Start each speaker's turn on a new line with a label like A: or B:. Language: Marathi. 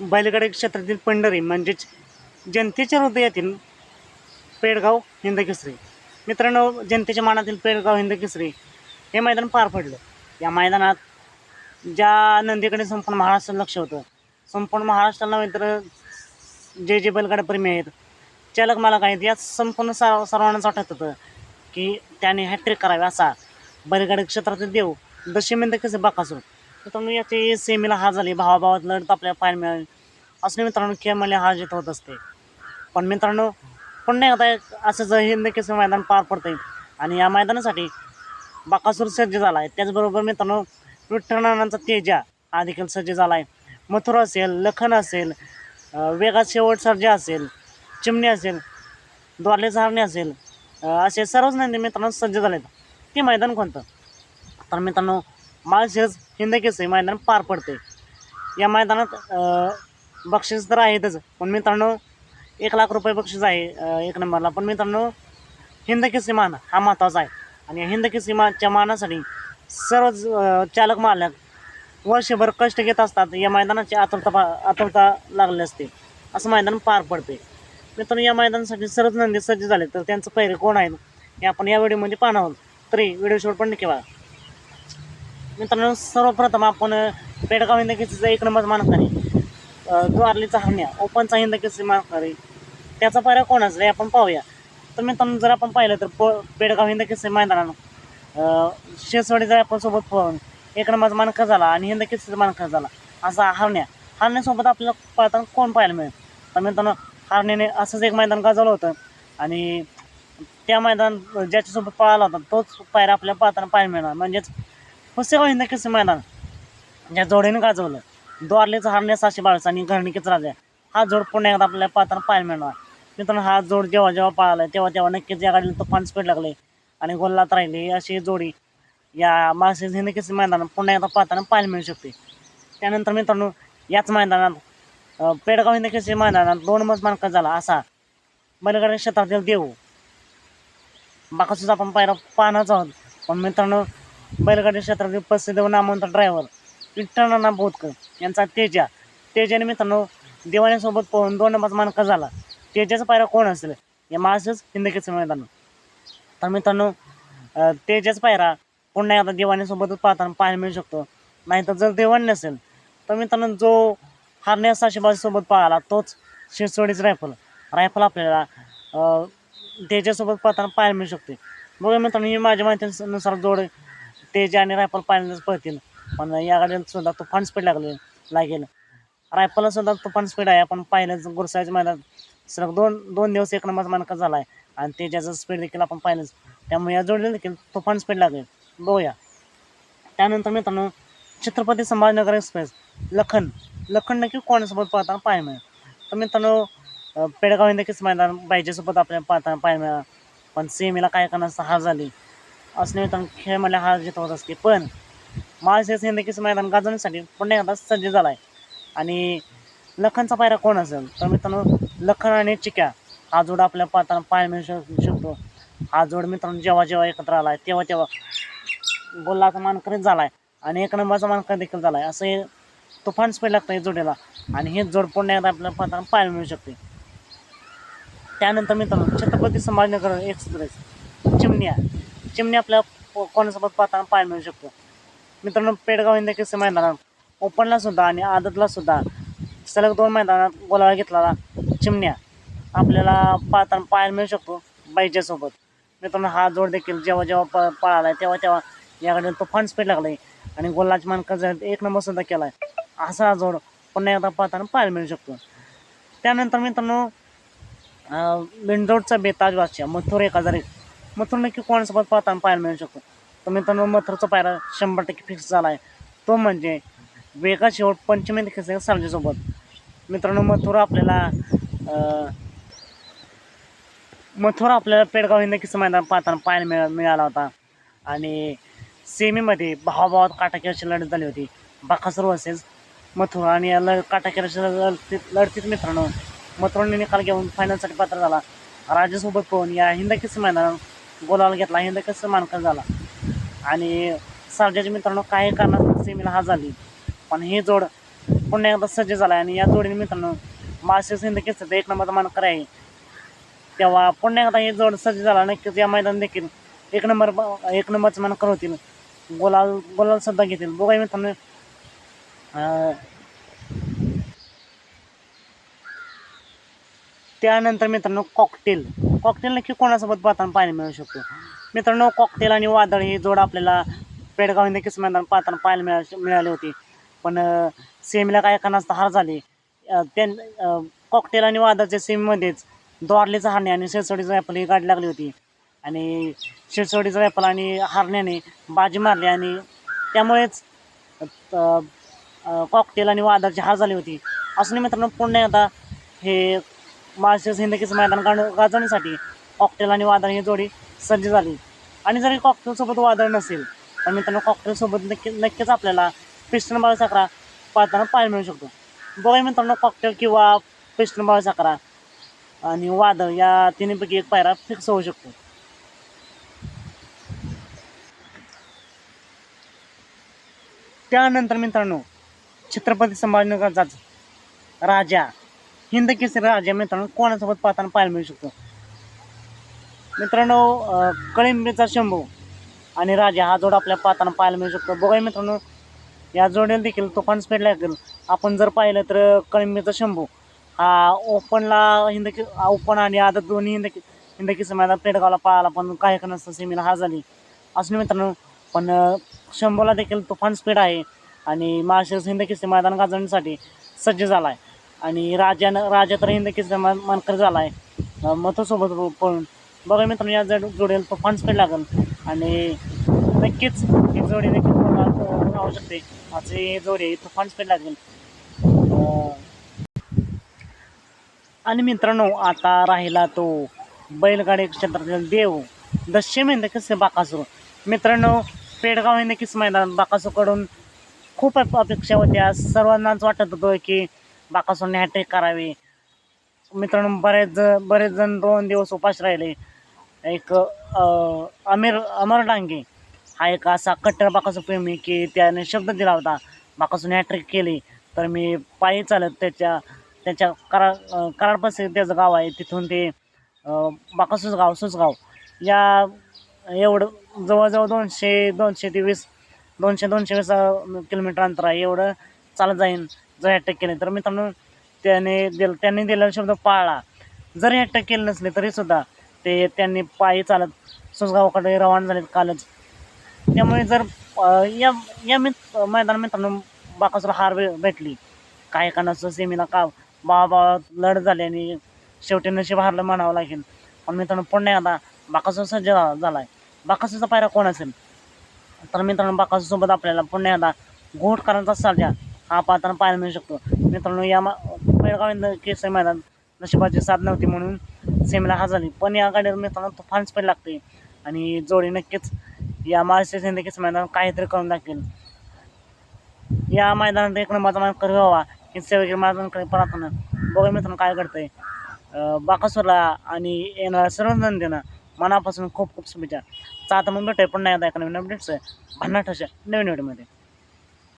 A: बैलगाडी क्षेत्रातील पंढरी म्हणजेच जनतेच्या हृदयातील पेडगाव हिंदकेसरी मित्रांनो जनतेच्या मनातील पेडगाव हिंदकेसरी हे मैदान पार पडलं. या मैदानात ज्या नंदीकडे संपूर्ण महाराष्ट्र लक्ष होतं संपूर्ण महाराष्ट्राला मित्र जे जे बैलगाड्याप्रेमी आहेत चालक मालक आहेत या संपूर्ण सर्व सर्वांनाच वाटत होतं की त्याने हॅट्रिक करावी असा. बैलगाडी क्षेत्रातील देव दशमिंद कसे बाकासूर. तर याची सेमीला हार झाली. भावाभावात लढत आपल्याला पाहायला मिळाली असं मित्रांनो खेळमध्ये हार जीत होत असते. पण मित्रांनो पण नाही आता एक असंच हिंद केसरी मैदान पार पडते आणि या मैदानासाठी बाकासूर सज्ज झाला आहे त्याचबरोबर मित्रांनो विठ्ठलनानांचा तेजा हा देखील सज्ज झाला आहे मथुरा असेल लखन असेल वेगा वेगात शेवट सर्जा असेल चिमणी असेल द्वारले झारणे असेल असे सर्वच नंदी मित्रांनो सज्ज झाले आहेत ते मैदान कोणतं? तर मित्रांनो माळशेज हिंद केसरी मैदान पार पडते या मैदानात बक्षीस तर आहेतच पण मित्रांनो एक लाख रुपये बक्षीस आहे एक नंबरला. पण मित्रांनो हिंद केसरी मान हा महत्त्वाचा आहे. आणि या हिंद केसरी मानच्या मानासाठी सर्व चालक मालक वर्षभर कष्ट घेत असतात या मैदानाची आतुरता पा- आतुरता लागली असते. असं मैदान पार पडते मित्रांनो या मैदानासाठी सर्वच नंदी सज्ज झाले तर त्यांचं पैरे कोण आहेत हे आपण या व्हिडिओमध्ये पाहणार आहोत. तरी व्हिडिओ शेवट पण नक्की बघा. मित्रांनो सर्वप्रथम आपण पेडगाव हिंदकेसरीचा एक नंबर मानकरी द्वारलीचा हरण्या ओपनचा हिंद केसरी मानकरी त्याचा पायरा कोण असला आपण पाहूया. तर मित्रांनो जर आपण पाहिलं तर प पेडगाव हिंदकेसरी मैदानानं शेसवाडी जर आपण सोबत पाहून एक नंबरचा मानकर झाला आणि हिंद केसरी मानकर झाला असा हरण्या हरण्यासोबत आपल्याला पळताना कोण पाहायला मिळेल? तर मित्रांनो हरण्याने असंच एक मैदान गाजवलं होतं आणि त्या मैदान ज्याच्यासोबत पळाला होता तोच पायरा आपल्याला पाहताना पाहायला मिळणार. म्हणजेच पुसेगाव होईंदा किस मैदान? ज्या जोडीने गाजवलं. द्वारलेचं हरण्या सातशे बावीस आणि घरणिकेच राजा. हा जोड पुन्हा एकदा आपल्याला पाहताना पाहायला मिळणार. मित्रांनो हा जोड जेव्हा जेव्हा पळाला तेव्हा तेव्हा नक्कीच या गाडीला तुफान स्पीड लागले आणि गोल्लात राहिली अशी जोडी. या मासे हे नक्कीच मैदानात पुन्हा एकदा पाहताना पाहायला मिळू शकते. त्यानंतर मित्रांनो याच मैदानात पेडगाव हिंद मैदानात दोन मज मानक झाला असा. बैलगाडी क्षेत्रातील देऊ. बाकासुद्धा आपण पायरा पाहणारच आहोत. पण मित्रांनो बैलगाडी क्षेत्रातील प्रसिद्ध व नामवंत ड्रायव्हर विठ्ठलनाना बोधकर यांचा तेजा. तेजाने मित्रांनो दिवाण्यासोबत पोहून दोन नंबर मानका झाला. तेजाचा पायरा कोण असेल? या मासेच हिंदकेचं मैदान. तर मित्रांनो तेजाचा तेजाच पायरा पुन्हा आता दिवाण्यासोबतच पाहताना पाहायला मिळू शकतो. नाहीतर जर दिवाण नसेल तर मित्रांनो जो हारण्या साशेबाजीसोबत पाहिला तोच शिरसोडीच रायफल रायफल आपल्याला त्याच्यासोबत पाहताना पाहायला मिळू शकते. बघा मित्रांनो ही माझ्या माहितीनुसार जोड तेज आणि रायफल पाहिल्याच पळतील. पण या गाडीला सुद्धा तुफान स्पीड लागले लागेल. रायफलला सुद्धा तुफान स्पीड आहे. आपण पाहिलंच गुरसायच्या मैदानात सलग दोन दोन दिवस एक नंबर मानका झाला आहे आणि त्याच्याचं स्पीड देखील आपण पाहिलंच. त्यामुळे या जोडीला देखील तुफान स्पीड लागेल. बघूया. त्यानंतर मित्रांनो छत्रपती संभाजीनगर एक्सप्रेस लखन. लखन नक्की कोणासोबत पाहताना पाहायला मिळेल? तर मित्रांनो अं, पेडगाव नक्कीच मैदान बायजेसोबत आपल्याला पाहताना पाहायला मिळाला. पण सेमीला काय करणार? हार झाली. असं खेळ मला हार जित होत असते पण माझ्या हिंदकीचं मैदान गाजवण्यासाठी पुन्हा एकदा सज्ज झाला आहे आणि लखनचा पायरा कोण असेल? तर मित्रांनो लखन आणि चिक्या. हा जोड आपल्या पाहताना पाय मिळू शकतो. हा जोड मित्रांनो जेव्हा जेव्हा एकत्र आला आहे तेव्हा तेव्हा बोललाचा मानकरीत झाला आहे आणि एक नंबरचा मानकर देखील झाला आहे असं हे तुफान स्पीड लागतं या जोडीला. आणि हे जोड पुन्हा एकदा आपल्याला पाहताना पाहायला मिळू शकते त्यानंतर मित्रांनो छत्रपती संभाजीनगर एक्सप्रेस चिमण्या. चिमणी आपल्या कोणासोबत पाहताना पाहायला मिळू शकतो. मित्रांनो पेडगाव हिंद केसरी मैदानात ओपनला सुद्धा आणि आदतला सुद्धा सलग दोन मैदानात गोलावा घेतलेला चिमण्या आपल्याला पाहताना पाहायला मिळू शकतो बाईच्यासोबत. मित्रांनो हा जोड देखील जेव्हा जेव्हा प पळाला आहे तेव्हा तेव्हा याकडे तो तुफान स्पीड लागलं आहे आणि गोलाची मानकर जर एक नंबर सुद्धा केला आहे असा हा जोड पुन्हा एकदा पाहताना पाहायला मिळू शकतो. त्यानंतर मित्रांनो बिंदोडचा बेताज वाच्या मथुर एक हजार एक मथुर नक्की कोणासोबत पाहताना पाहायला मिळू शकतो. तर मित्रांनो मथुरचा पायरा शंभर टक्के फिक्स झाला आहे. तो म्हणजे वेगा शेवट पंचमी खेळ सारजेसोबत मित्रांनो मथुरा आपल्याला मथुरा आपल्याला पेडगाव हे नक्कीच मैदान पाहताना पाहायला मिळा मिळाला होता. आणि सेमीमध्ये भावाभावात काटाकीची लढत झाली होती. बाकासूर वर्सेस मथुरा. आणि या ल काटाकेराची लढतीत लढतीत मित्रांनो मथुराने निकाल घेऊन फायनलसाठी पात्र झाला. राजासोबत पोहून या हिंदकीस किस्सा मैदानात गोलाला घेतला. हिंद कसं मानकर झाला? आणि सर्जाच्या मित्रांनो काही कारणात सेमीला हा झाली. पण ही जोड पुन्हा एकदा सज्ज झाला आहे आणि या जोडीने मित्रांनो मासे हिंद केसरीचं एक नंबरचा मानकर आहे. तेव्हा पुन्हा एकदा हे जोड सज्ज झाला. नक्कीच या मैदान देखील एक नंबर एक नंबरचं मानकर होतील. गोलाल गोलाल सुद्धा घेतील. बघा मित्रांनो. त्यानंतर मित्रांनो कॉकटेल कॉकटेल नक्की कोणासोबत पाहताना पाहायला मिळू शकतो? मित्रांनो कॉकटेल आणि वादळ ही जोड आपल्याला पेडगाव नक्कीच मैदान पाहताना पाहायला मिळा मिळाली होती. पण सेमीला काय कारणास्तव हार झाले. त्या त्यां कॉकटेल आणि वादळच्या सेमीमध्येच द्वारलीचा हारणे आणि शिरसोडीचा रायफल ही गाडी लागली होती. आणि शिरसोडीचा रायफल आणि हारण्याने बाजी मारली आणि त्यामुळेच कॉकटेल आणि वादळची हार झाली होती. असं मित्रांनो पुन्हा एकदा हे मास्टर्स हिंदकीचं मैदान गाण गाजवण्यासाठी कॉकटेल आणि वादळ ही जोडी सज्ज झाली. आणि जरी कॉकटेलसोबत वादळ नसेल तर मित्रांनो कॉकटेलसोबत नक्की नक्कीच आपल्याला पिस्टन बाळ साखरा पाहताना पाहायला मिळू शकतो. बघा मित्रांनो कॉकटेल किंवा पिस्टन बाळ साखरा आणि वादळ या तिन्हीपैकी एक पायरा फिक्स होऊ शकतो. त्यानंतर मित्रांनो छत्रपती संभाजीनगरचाच राजा हिंद केसरी राजा मित्रांनो. कोणासोबत पाहताना पाहायला मिळू शकतो? मित्रांनो कळिंबीचा शंभू आणि राजा हा जोड आपल्या पाहताना पाहायला मिळू शकतो. बघा मित्रांनो या जोडीला देखील तुफान स्पीड लागेल. आपण जर पाहिलं तर कळिंबीचा शंभू हा ओपनला हिंद ओपन आणि आता दोन्ही हिंद हिंद केसरी मैदान पेडगावला पाहायला पण काही नसतं सेमीला हार झाली. असं मित्रांनो पण शंभूला देखील तुफान स्पीड आहे आणि महाराष्ट्र हिंद केसरी मैदान गाजवण्यासाठी सज्ज झाला आहे आणि राजानं राजा तर हिंद केसरी मान मानकर झाला आहे मथोसोबत पळून. बघा मित्रांनो या जड जोडीला तुफान स्पीड लागेल. आणि नक्कीच ही जोडी नक्कीच राहू शकते. असे ही जोडी तुफान स्पीड लागेल. आणि मित्रांनो आता राहिला तो बैलगाडी क्षेत्रातील देव दश्चिम हिंद किस्से बाकासूर. मित्रांनो पेडगाव हिंद किस मैदान बाकासूरकडून खूप अपेक्षा होत्या. सर्वांनाच वाटत होतं की बाकासूरने हॅट्रिक करावी. मित्रांनो बरेच बरेच जण दोन दिवस उपास राहिले. एक अमीर अमर डांगे. हा एक असा कट्टर बाकासूर प्रेमी की त्याने शब्द दिला होता. बाकासून हॅट्रिक केली. तर मी पायी चालत त्याच्या त्याच्या करा कराडपास त्याचं गाव आहे. तिथून ते अं, बाकासूस गाव सुसगाव. या एवढं जवळजवळ दोनशे दोनशे ते वीस दोनशे दोनशे वीस किलोमीटर अंतर आहे. एवढं चालत जाईन. जर अटॅक केले तर मित्रांनो त्याने दिल त्यांनी दिलेला शब्द पाळला जरी अटॅक केले नसले तरीसुद्धा ते त्यांनी पायी चालत सुसगावकडे रवाना झालेत कालच. त्यामुळे जर या या मित मैदान मित्रांनो बाकासुर हार भेटली. काही कारणास्तव सेमीला का बाबा बा लढ झाली आणि शेवटी नशीब हारलं म्हणावं लागेल. पण मित्रांनो पुन्हा आता बाकासूर सज्ज झा- झाला आहे बाकासूरचा पायरा कोण असेल? तर मित्रांनो बाकासूरसोबत आपल्याला पुन्हा एकदा घोटकरांचा सर्जा हा पाहताना पाहायला मिळू शकतो. मित्रांनो या मा बेळगाव केसरी मैदान नशिबाची साथ नव्हती म्हणून सेमीला हा झाली. पण या गाडीवर मित्रांनो तुफान स्पीड लागते. आणि जोडी नक्कीच या महाराष्ट्र हिंद केसरी मैदान काहीतरी करून दाखवेल. या मैदानात एक नंबरचा मान करू व्हावा हे सेवेगिरी मैदानाकडे प्रार्थना. बघा मित्रांनो काय घडतंय. अं, बाकासूरला आणि येणाऱ्या सर्व देणं मनापासून खूप खूप शुभेच्छा. चा आता मग भेटूया. पुन्हा एकदा एका नवीन अपडेट्स भन्नाट अशा नवीन व्हिडिओमध्ये